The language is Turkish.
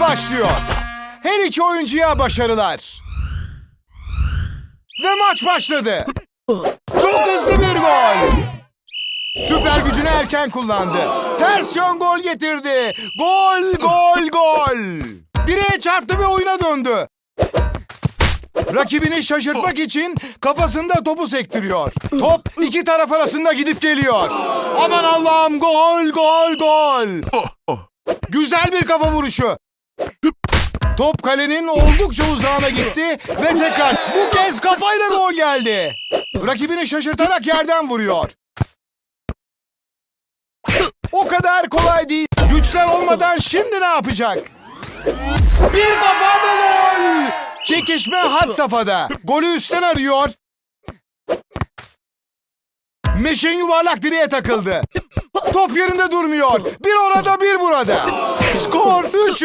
başlıyor. Her iki oyuncuya başarılar. Ve maç başladı. Çok hızlı bir gol. Süper gücünü erken kullandı. Ters yön gol getirdi. Gol, gol, gol. Direğe çarptı ve oyuna döndü. Rakibini şaşırtmak için kafasında topu sektiriyor. Top iki taraf arasında gidip geliyor. Aman Allah'ım gol, gol, gol. Güzel bir kafa vuruşu. Top kalenin oldukça uzağına gitti ve tekrar bu kez kafayla gol geldi. Rakibini şaşırtarak yerden vuruyor. O kadar kolay değil. Güçler olmadan şimdi ne yapacak? Bir kafa ve gol! Çekişme had safhada. Golü üstten arıyor. Meşin yuvarlak direğe takıldı. Top yerinde durmuyor. Bir orada bir burada. Skor 3-3.